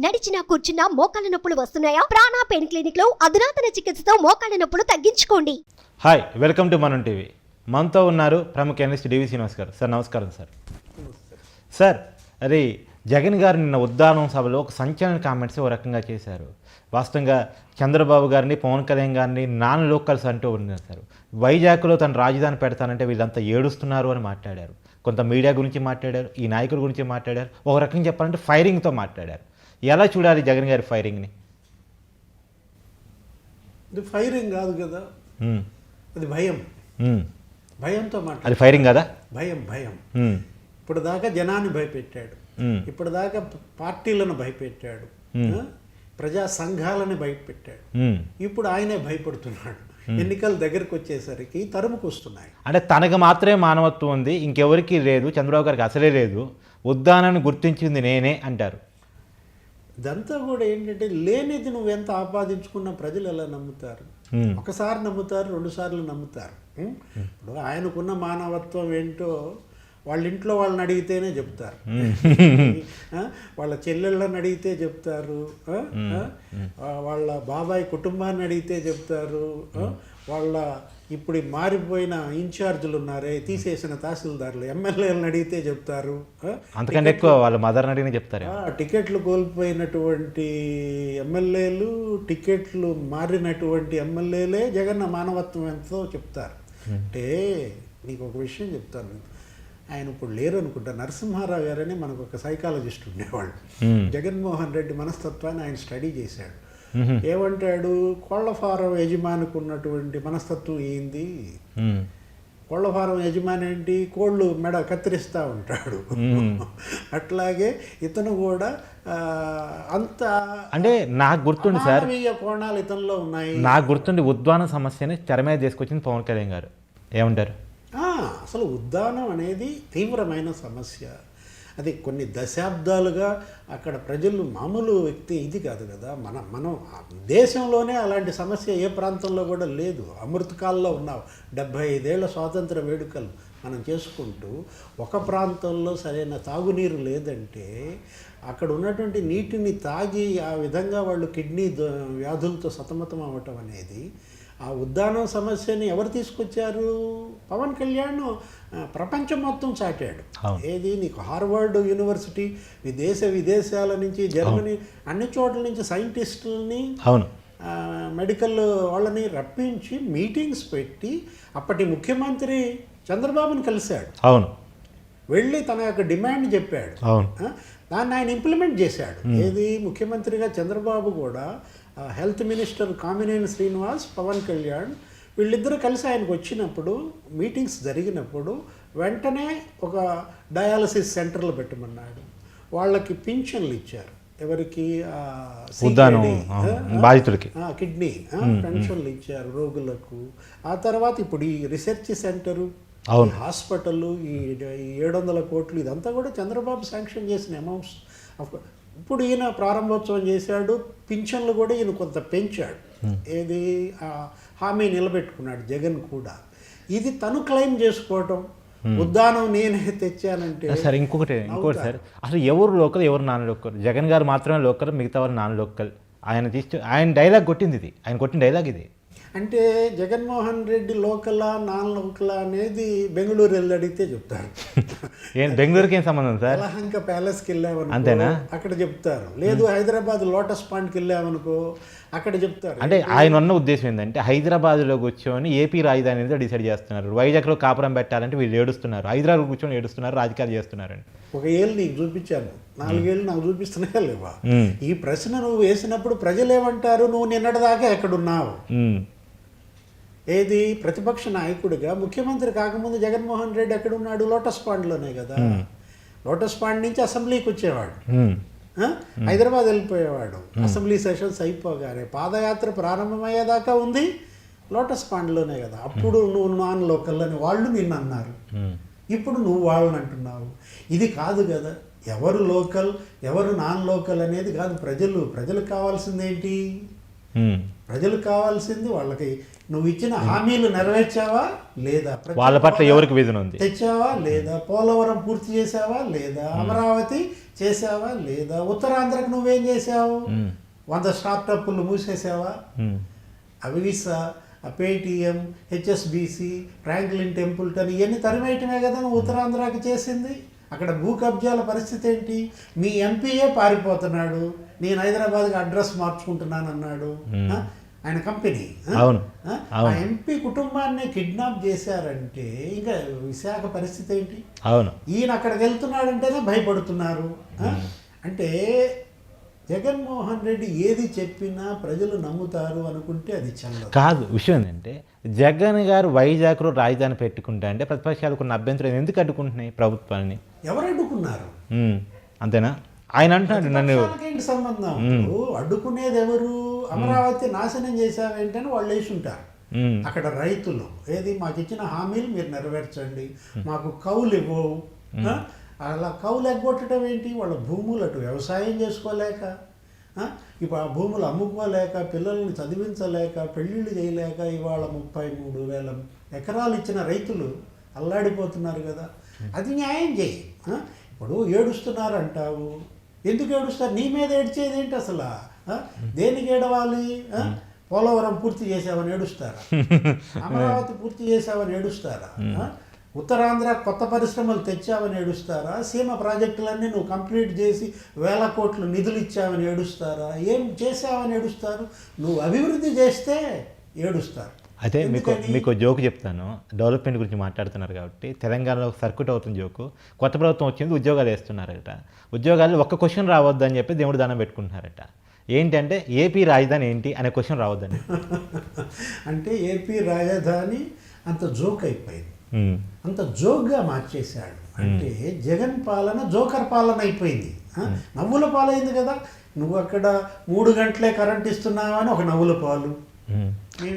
నడిచినా కూర్చున్నా మోకాళ్ళ నొప్పులు వస్తున్నాయా? ప్రాణా పెయిన్ క్లినిక్లో అధునాతన చికిత్సతో మోకాళ్ళ నొప్పులు తగ్గించుకోండి. హాయ్ వెల్కమ్ టు మనం టీవీ మనతో ఉన్నారు ప్రముఖ ఎన్ఎస్ డివి శ్రీనివాస్ గారు. సార్ నమస్కారం సార్. సార్ అరే జగన్ గారు నిన్న ఉద్దానం సభలో ఒక సంచలన కామెంట్స్ ఓ రకంగా చేశారు. వాస్తవంగా చంద్రబాబు గారిని పవన్ కళ్యాణ్ గారిని నాన్ లోకల్స్ అంటూ ఉన్నారు సార్. వైజాగ్లో తన రాజధాని పెడతానంటే వీళ్ళంతా ఏడుస్తున్నారు అని మాట్లాడారు. కొంత మీడియా గురించి మాట్లాడారు ఈ నాయకుల గురించి మాట్లాడారు. ఒక రకంగా చెప్పాలంటే ఫైరింగ్తో మాట్లాడారు. ఎలా చూడాలి జగన్ గారి ఫైరింగ్ని? ఇది ఫైరింగ్ కాదు కదా. అది భయం. భయంతో మాట్లాడు. అది ఫైరింగ్ కదా? భయం భయం. ఇప్పుడు దాకా జనాన్ని భయపెట్టాడు. ఇప్పుడు దాకా పార్టీలను భయపెట్టాడు? ప్రజా సంఘాలని భయపెట్టాడు. ఇప్పుడు ఆయనే భయపడుతున్నాడు. ఎన్నికల దగ్గరకు వచ్చేసరికి తరుముకు వస్తున్నాయి. అంటే తనకు మాత్రమే మానవత్వం ఉంది ఇంకెవరికి లేదు చంద్రబాబు గారికి అసలే లేదు. ఉద్దానాన్ని గుర్తించింది నేనే అంటారు. ఇదంతా కూడా ఏంటంటే లేనిది నువ్వు ఎంత ఆపాదించుకున్న ప్రజలు ఎలా నమ్ముతారు? ఒకసారి నమ్ముతారు రెండు సార్లు నమ్ముతారు? ఇప్పుడు ఆయనకున్న మానవత్వం ఏంటో వాళ్ళ ఇంట్లో వాళ్ళని అడిగితేనే చెప్తారు? వాళ్ళ చెల్లెళ్ళని అడిగితే చెప్తారు? వాళ్ళ బాబాయ్ కుటుంబాన్ని అడిగితే చెప్తారు? వాళ్ళ ఇప్పుడు మారిపోయిన ఇన్ఛార్జీలు ఉన్నారే తీసేసిన తహసీల్దార్లు ఎమ్మెల్యేలను అడిగితే చెప్తారు? అంతకంటే ఎక్కువ వాళ్ళ మదర్ని అడిగిన చెప్తారు. టికెట్లు కోల్పోయినటువంటి ఎమ్మెల్యేలు టికెట్లు మారినటువంటి ఎమ్మెల్యేలే జగన్న మానవత్వం ఎంతో చెప్తారు. అంటే నీకు ఒక విషయం చెప్తాను. ఆయన ఇప్పుడు లేరు అనుకుంటా నరసింహారావు గారని మనకు ఒక సైకాలజిస్ట్ ఉండేవాళ్ళు. జగన్మోహన్ రెడ్డి మనస్తత్వాన్ని ఆయన స్టడీ చేశాడు. ఏమంటాడు? కోళ్ళ ఫారం యజమానికి ఉన్నటువంటి మనస్తత్వం ఏంది? కోళ్ళ ఫారం యజమాని ఏంటి? కోళ్ళు మెడ కత్తిరిస్తూ ఉంటాడు. అట్లాగే ఇతను కూడా అంత అంటే నాకు గుర్తుండి సార్ కోణాలు ఇతనిలో ఉన్నాయి. నాకు గుర్తుండి ఉద్వాన సమస్యని తెర మీద తీసుకొచ్చింది పవన్ కళ్యాణ్ గారు. ఏమంటారు? ఆ, అసలు ఉద్దానం అనేది తీవ్రమైన సమస్య. అది కొన్ని దశాబ్దాలుగా అక్కడ ప్రజలు మామూలు వ్యక్తి ఇది కాదు కదా. మన మనం దేశంలోనే అలాంటి సమస్య ఏ ప్రాంతంలో కూడా లేదు. అమృతకాల్లో ఉన్నావు డెబ్భై ఐదేళ్ళ స్వాతంత్ర వేడుకలు మనం చేసుకుంటూ ఒక ప్రాంతంలో సరైన తాగునీరు లేదంటే అక్కడ ఉన్నటువంటి నీటిని తాగి ఆ విధంగా వాళ్ళు కిడ్నీ వ్యాధులతో సతమతం అవ్వటం అనేది ఆ ఉద్దానం సమస్యని ఎవరు తీసుకొచ్చారు? పవన్ కళ్యాణ్ ప్రపంచం మొత్తం చాటాడు. ఏది? నీకు హార్వర్డ్ యూనివర్సిటీ విదేశ విదేశాల నుంచి జర్మనీ అన్ని చోట్ల నుంచి సైంటిస్టులని అవును. మెడికల్ వాళ్ళని రప్పించి మీటింగ్స్ పెట్టి అప్పటి ముఖ్యమంత్రి చంద్రబాబుని కలిశాడు. అవును. వెళ్ళి తన యొక్క డిమాండ్ చెప్పాడు. అవును. దాన్ని ఆయన ఇంప్లిమెంట్ చేశాడు. ఏది? ముఖ్యమంత్రిగా చంద్రబాబు కూడా హెల్త్ మినిస్టర్ కామినేని శ్రీనివాస్ పవన్ కళ్యాణ్ వీళ్ళిద్దరూ కలిసి ఆయనకు వచ్చినప్పుడు మీటింగ్స్ జరిగినప్పుడు వెంటనే ఒక డయాలసిస్ సెంటర్లు పెట్టమన్నాడు. వాళ్ళకి పింఛన్లు ఇచ్చారు. ఎవరికి? ఆ, కిడ్నీ పెన్షన్లు ఇచ్చారు రోగులకు. ఆ తర్వాత ఇప్పుడు ఈ రీసెర్చ్ సెంటరు అవును. హాస్పిటల్ ఈ ఏడు వందల కోట్లు ఇదంతా కూడా చంద్రబాబు శాంక్షన్ చేసిన అమౌంట్స్. ఇప్పుడు ఈయన ప్రారంభోత్సవం చేశాడు పింఛన్లు కూడా ఈయన కొంత పెంచాడు. ఏది? ఆ హామీ నిలబెట్టుకున్నాడు జగన్ కూడా. ఇది తను క్లెయిమ్ చేసుకోవటం. ఉద్దానం నేనే తెచ్చానంటే సార్ ఇంకొకటి ఇంకొకటి సార్. అసలు ఎవరు లోకల్ ఎవరు నాన్ లోకల్? జగన్ గారు మాత్రమే లోకల్ మిగతా వారు నాన్ లోకల్. ఆయన తీసి ఆయన డైలాగ్ కొట్టింది ఇది. ఆయన కొట్టిన డైలాగ్ ఇది. అంటే జగన్మోహన్ రెడ్డి లోకలా నాన్ లోకలా అనేది బెంగళూరు వెళ్ళి అడిగితే చెప్తారు. ఏం బెంగళూరుకి ఏం సంబంధం సార్? యలహంక ప్యాలెస్కి వెళ్ళామనుకో అంతేనా? అక్కడ చెప్తారు. లేదు హైదరాబాద్ లోటస్ పాండ్కి వెళ్ళామనుకో అక్కడ చెప్తారు. అంటే ఆయన ఉన్న ఉద్దేశం ఏంటంటే హైదరాబాద్లో కూర్చొని ఏపీ రాజధాని అనేది డిసైడ్ చేస్తున్నారు. వైజాగ్లో కాపురం పెట్టాలంటే వీళ్ళు ఏడుస్తున్నారు. హైదరాబాద్ కూర్చొని ఏడుస్తున్నారు రాజకీయాలు చేస్తున్నారండి ఒక ఏళ్ళు నీకు చూపించాను. నాలుగేళ్ళు నాకు చూపిస్తున్నాయా లేవా. ఈ ప్రశ్న నువ్వు వేసినప్పుడు ప్రజలు ఏమంటారు నువ్వు నిన్నటిదాకా ఎక్కడున్నావు? ఏది? ప్రతిపక్ష నాయకుడిగా. ముఖ్యమంత్రి కాకముందు జగన్మోహన్ రెడ్డి ఎక్కడున్నాడు? లోటస్ పాండ్లోనే కదా. లోటస్ పాండ్ నుంచి అసెంబ్లీకి వచ్చేవాడు? హైదరాబాద్ వెళ్ళిపోయేవాడు. అసెంబ్లీ సెషన్స్ అయిపోగానే పాదయాత్ర ప్రారంభమయ్యేదాకా ఉంది. లోటస్ పాండ్లోనే కదా. అప్పుడు నువ్వు నాన్ లోకల్ అని వాళ్ళు నిన్ను అన్నారు. ఇప్పుడు నువ్వు వాళ్ళని అంటున్నావు. ఇది కాదు కదా. ఎవరు లోకల్ ఎవరు నాన్ లోకల్ అనేది కాదు. ప్రజలు ప్రజలకు కావాల్సింది ఏంటి. ప్రజలకు కావాల్సింది వాళ్ళకి నువ్వు ఇచ్చిన హామీలు నెరవేర్చావా? లేదా వాళ్ళ పట్ల ఎవరికి ఉంది? తెచ్చావా? లేదా పోలవరం పూర్తి చేసావా లేదా అమరావతి చేసావా లేదా ఉత్తరాంధ్రకు నువ్వేం చేసావు వంద స్టార్టప్లు మూసేసావా. అవిసా పేటిఎం హెచ్ఎస్బిసి ఫ్రాంక్లిన్ టెంపుల్టన్ ఇవన్నీ తరిమేయటమే కదా నువ్వు ఉత్తరాంధ్రాకి చేసింది? అక్కడ భూ కబ్జాల పరిస్థితి ఏంటి? మీ ఎంపీయే పారిపోతున్నాడు. నేను హైదరాబాద్కి అడ్రస్ మార్చుకుంటున్నాను అన్నాడు? ఆయన కంపెనీ? అవును. ఆ? ఎంపీ కుటుంబాన్ని కిడ్నాప్ చేశారంటే ఇంకా విశాఖ పరిస్థితి ఏంటి? అవును. ఈయన అక్కడికి వెళ్తున్నాడంటేనే భయపడుతున్నారు? అంటే జగన్మోహన్ రెడ్డి ఏది చెప్పినా ప్రజలు నమ్ముతారు అనుకుంటే అది చల్లదు. కాదు విషయం ఏంటంటే జగన్ గారు వైజాగ్లో రాజధాని పెట్టుకుంటా అంటే ప్రతిపక్షాలకు ఉన్న అభ్యంతరం ఎందుకు అడ్డుకుంటున్నాయి ప్రభుత్వాన్ని? ఎవరు అడ్డుకున్నారు. అంతేనా? ఆయన అంటున్నాడు నన్ను. సంబంధం? అడ్డుకునేది ఎవరు? అమరావతి నాశనం చేశావేంటని వాళ్ళు వేసి ఉంటారు. అక్కడ రైతులు ఏది మాకు ఇచ్చిన హామీలు మీరు నెరవేర్చండి మాకు కౌలు ఇవ్వవు? అలా కౌలు ఎగ్గొట్టడం ఏంటి వాళ్ళ భూములు అటు వ్యవసాయం చేసుకోలేక? ఇప్పుడు ఆ భూములు అమ్ముకోలేక పిల్లల్ని చదివించలేక పెళ్ళిళ్ళు చేయలేక ఇవాళ ముప్పై మూడు వేల ఎకరాలు ఇచ్చిన రైతులు అల్లాడిపోతున్నారు కదా అది న్యాయం చేయి? ఇప్పుడు ఏడుస్తున్నారు అంటావు ఎందుకు ఏడుస్తారు నీ మీద ఏడ్చేది ఏంటి అసలు? దేనికి ఏడవాలి? పోలవరం పూర్తి చేసావని ఏడుస్తారా? అమరావతి పూర్తి చేసావని ఏడుస్తారా? ఉత్తరాంధ్ర కొత్త పరిశ్రమలు తెచ్చావని ఏడుస్తారా? సీమ ప్రాజెక్టులన్నీ నువ్వు కంప్లీట్ చేసి వేల కోట్లు నిధులు ఇచ్చావని ఏడుస్తారా? ఏం చేసావని ఏడుస్తారు? నువ్వు అభివృద్ధి చేస్తే ఏడుస్తారు. అయితే మీకు? మీకు జోకు చెప్తాను. డెవలప్మెంట్ గురించి మాట్లాడుతున్నారు కాబట్టి తెలంగాణలో సర్క్యూట్ అవుతుంది జోకు. కొత్త ప్రభుత్వం వచ్చింది ఉద్యోగాలు వేస్తున్నారట. ఉద్యోగాలు ఒక్క క్వశ్చన్ రావద్దని చెప్పి దేవుడు దానం పెట్టుకుంటున్నారట. ఏంటంటే ఏపీ రాజధాని ఏంటి అనే క్వశ్చన్ రావద్దని అంటే ఏపీ రాజధాని అంత జోక్ అయిపోయింది. అంత జోక్గా మార్చేశాడు. అంటే జగన్ పాలన జోకర్ పాలన అయిపోయింది? నవ్వుల పాలైంది కదా. నువ్వు అక్కడ మూడు గంటలే కరెంట్ ఇస్తున్నావని ఒక నవ్వుల పాలు.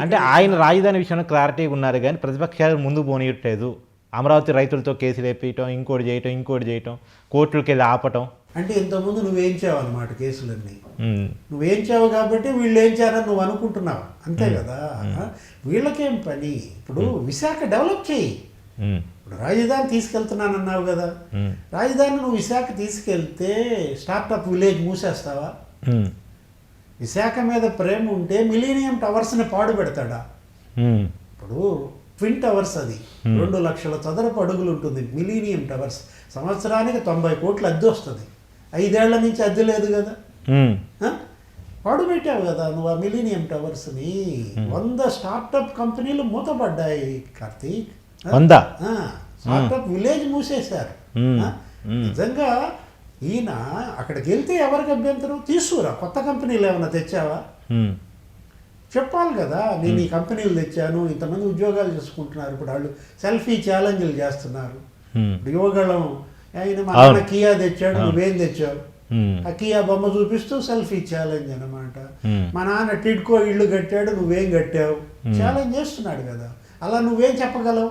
అంటే ఆయన రాజధాని విషయంలో క్లారిటీగా ఉన్నారు కానీ ప్రతిపక్షాలు ముందు పోనీయట్లేదు. అమరావతి రైతులతో కేసులు వేపించడం ఇంకోటి చేయటం ఇంకోటి చేయటం కోర్టులకి వెళ్ళి ఆపటం. అంటే ఇంతకుముందు నువ్వేం చేయావన్నమాట కేసులన్నీ. ఉమ్. నువ్వేం చేయావు కాబట్టి వీళ్ళు ఏం చేయాలని నువ్వు అనుకుంటున్నావు. అంతే కదా? వీళ్ళకేం పని? ఇప్పుడు విశాఖ డెవలప్ చేయి. ఇప్పుడు రాజధాని తీసుకెళ్తున్నానన్నావు కదా. ఉమ్. రాజధాని నువ్వు విశాఖ తీసుకెళ్తే స్టార్టప్ విలేజ్ మూసేస్తావా. విశాఖ మీద ప్రేమ ఉంటే మిలీనియం టవర్స్ని పాడు పెడతాడా. ఇప్పుడు ట్విన్ టవర్స్ అది. రెండు లక్షల చదరపు అడుగులు ఉంటుంది మిలీనియం టవర్స్. సంవత్సరానికి తొంభై కోట్ల అద్దె వస్తుంది. ఐదేళ్ళ నుంచి అద్దె లేదు కదా? పాడు పెట్టావు కదా నువ్వు ఆ మిలీనియం టవర్స్ని వంద స్టార్టప్ కంపెనీలు మూతపడ్డాయి కార్తీక్? వంద? స్టార్టప్ విలేజ్ మూసేశారు. నిజంగా ఈయన అక్కడికి వెళ్తే ఎవరికి అభ్యంతరం? తీసుకురా కొత్త కంపెనీలు ఏమైనా తెచ్చావా. చెప్పాలి కదా నేను ఈ కంపెనీలు తెచ్చాను ఇంతమంది ఉద్యోగాలు చేసుకుంటున్నారు ఇప్పుడు వాళ్ళు సెల్ఫీ ఛాలెంజ్లు చేస్తున్నారు. ఇప్పుడు యువగళం ఆయన మా అవును. నాన్న కియా తెచ్చాడు నువ్వేం తెచ్చావు. ఆ కియా బొమ్మ చూపిస్తూ సెల్ఫీ ఛాలెంజ్ అనమాట. మా నాన్న టిడ్కో ఇల్లు కట్టాడు నువ్వేం కట్టావు? ఛాలెంజ్ చేస్తున్నాడు కదా. అలా నువ్వేం చెప్పగలవు.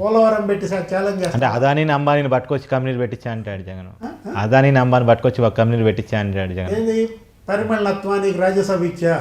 పోలవరం పెట్టి ఛాలెంజ్ అంటే చేస్తా అదానీని అంబానీని పట్టుకొచ్చి కంపెనీలు పెట్టించా అంటాడు జగన్. అదానీని అంబానీ పట్టుకొచ్చి ఒక కంపెనీలు పెట్టించా అంటాడు జగన్. ఏంది? పరిమళ నత్వానికి రాజ్యసభ ఇచ్చా?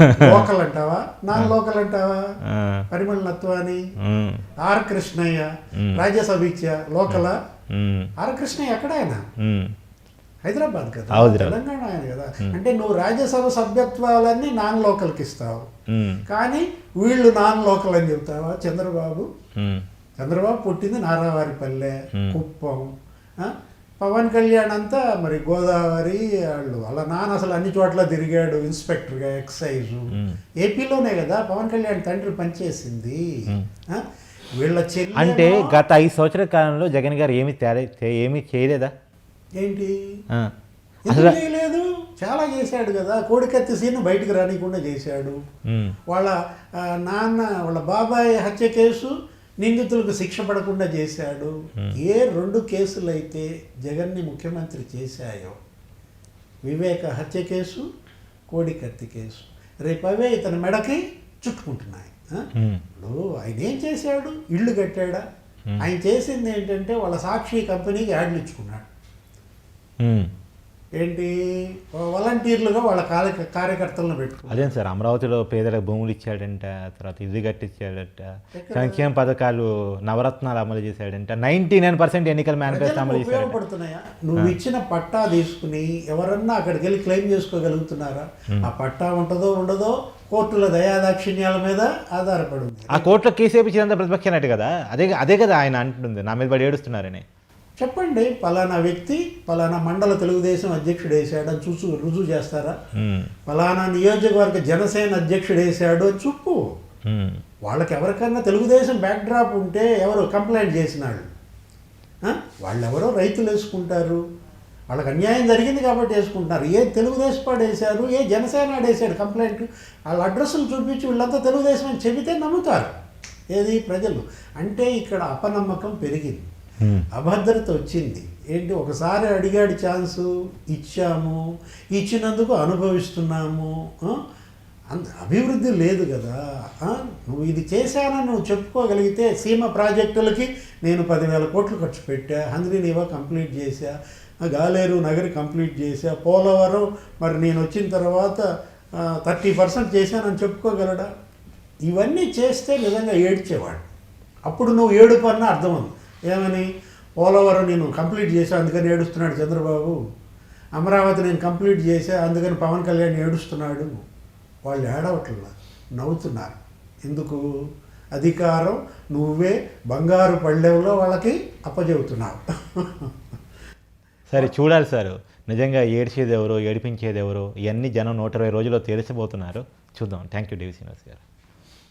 లోకల్ అంటావా? నాన్ లోకల్ అంటావా? ఆ. పరిమళ నత్వాని? ఉమ్. ఆర్ కృష్ణయ్య? రాజ్యసభ ఇచ్చా? లోకలా? ఉమ్. ఆర్ కృష్ణయ్య ఎక్కడ ఆయన. హైదరాబాద్ కదా. తెలంగాణ ఆయన కదా? అంటే నువ్వు రాజ్యసభ సభ్యత్వాలన్నీ నాన్ లోకల్కి ఇస్తావు. కానీ వీళ్ళు నాన్ లోకల్ అని చెప్తావా? చంద్రబాబు. చంద్రబాబు పుట్టింది నారావారిపల్లె కుప్పం? పవన్ కళ్యాణ్ అంతా మరి గోదావరి వాళ్ళు వాళ్ళ నాన్న అసలు అన్ని చోట్ల తిరిగాడు ఇన్స్పెక్టర్గా ఎక్సైజు. ఏపీలోనే కదా? పవన్ కళ్యాణ్ తండ్రి పనిచేసింది. అంటే గత ఐదు సంవత్సరాల కాలంలో జగన్ గారు ఏమి తేడా ఏమీ చేయలేదా? ఏంటి. ఎందుకు చేయలేదు? చాలా చేశాడు కదా. కోడికత్తి సీన్ బయటకు రానికుండా చేశాడు. వాళ్ళ నాన్న వాళ్ళ బాబాయ్ హత్య కేసు నిందితులకు శిక్ష పడకుండా చేశాడు. ఏ రెండు కేసులు అయితే జగన్ని ముఖ్యమంత్రి చేశాయో వివేక హత్య కేసు కోడికత్తి కేసు రేపు అవే ఇతని మెడకి చుట్టుకుంటున్నాయి. ఇప్పుడు ఆయన ఏం చేశాడు? ఇల్లు కట్టాడా? ఆయన చేసింది ఏంటంటే వాళ్ళ సాక్షి కంపెనీకి యాడ్లు ఇచ్చుకున్నాడు. ఏంటి? వాలంటీర్లుగా వాళ్ళ కార్య కార్యకర్తలను పెట్టుకో అదేం సార్ అమరావతిలో పేదలకు భూములు ఇచ్చాడంట తర్వాత ఇది కట్టించాడంట సంక్షేమ పథకాలు నవరత్నాలు అమలు చేశాడంట నైంటీ నైన్ పర్సెంట్ ఎన్నికల మేనిఫెస్టో అమలు ఉపయోగపడుతున్నాయా? నువ్వు ఇచ్చిన పట్టా తీసుకుని ఎవరన్నా అక్కడికి వెళ్ళి క్లెయిమ్ చేసుకోగలుగుతున్నారా? ఆ పట్టా ఉంటుందో ఉండదో కోర్టుల దయాదాక్షిణ్యాల మీద ఆధారపడి ఉంది ఆ కోర్టులో కేసు వేపించినంత ప్రతిపక్ష నటు కదా? అదే అదే కదా ఆయన అంటుంది నా మీద పడి ఏడుస్తున్నారని. చెప్పండి పలానా వ్యక్తి పలానా మండల తెలుగుదేశం అధ్యక్షుడు వేసాడు అని చూసు రుజువు చేస్తారా? పలానా నియోజకవర్గ జనసేన అధ్యక్షుడు వేసాడు అని చెప్పు వాళ్ళకి ఎవరికన్నా తెలుగుదేశం బ్యాక్డ్రాప్ ఉంటే ఎవరు కంప్లైంట్ చేసినాళ్ళు. ఆ? వాళ్ళెవరో రైతులు వేసుకుంటారు వాళ్ళకి అన్యాయం జరిగింది కాబట్టి వేసుకుంటారు ఏ తెలుగుదేశం పాడు వేశారు ఏ జనసేన వేసాడు కంప్లైంట్ వాళ్ళ అడ్రస్లు చూపించి వీళ్ళంతా తెలుగుదేశం అని చెబితే నమ్ముతారు. ఏది ప్రజలు. అంటే ఇక్కడ అపనమ్మకం పెరిగింది. అభద్రత వచ్చింది. ఏంటి? ఒకసారి అడిగాడు ఛాన్సు ఇచ్చాము. ఇచ్చినందుకు అనుభవిస్తున్నాము? అంత అభివృద్ధి లేదు కదా? నువ్వు ఇది చేశానని నువ్వు చెప్పుకోగలిగితే సీమ ప్రాజెక్టులకి నేను పదివేల కోట్లు ఖర్చు పెట్టా హంద్రీనివా కంప్లీట్ చేశా గాలేరు నగరి కంప్లీట్ చేశా పోలవరం మరి నేను వచ్చిన తర్వాత థర్టీ పర్సెంట్ చేశానని చెప్పుకోగలడా? ఇవన్నీ చేస్తే నిజంగా ఏడ్చేవాడు. అప్పుడు నువ్వు ఏడుపు అన్న అర్థం ఉంది. ఏమని? పోలవరం నేను కంప్లీట్ చేశా అందుకని ఏడుస్తున్నాడు చంద్రబాబు. అమరావతి నేను కంప్లీట్ చేశా అందుకని పవన్ కళ్యాణ్ ఏడుస్తున్నాడు. వాళ్ళు ఏడవట్లా? నవ్వుతున్నారు. ఎందుకు? అధికారం నువ్వే బంగారు పళ్ళెంలో వాళ్ళకి అప్పచెబుతున్నావు. సరే చూడాలి సార్. నిజంగా ఏడ్చేది ఎవరో ఏడిపించేది ఎవరో ఇవన్నీ జనం నూట ఇరవై రోజుల్లో తెలిసిపోతున్నారు చూద్దాం. థ్యాంక్ యూ డివి శ్రీనివాస్ గారు.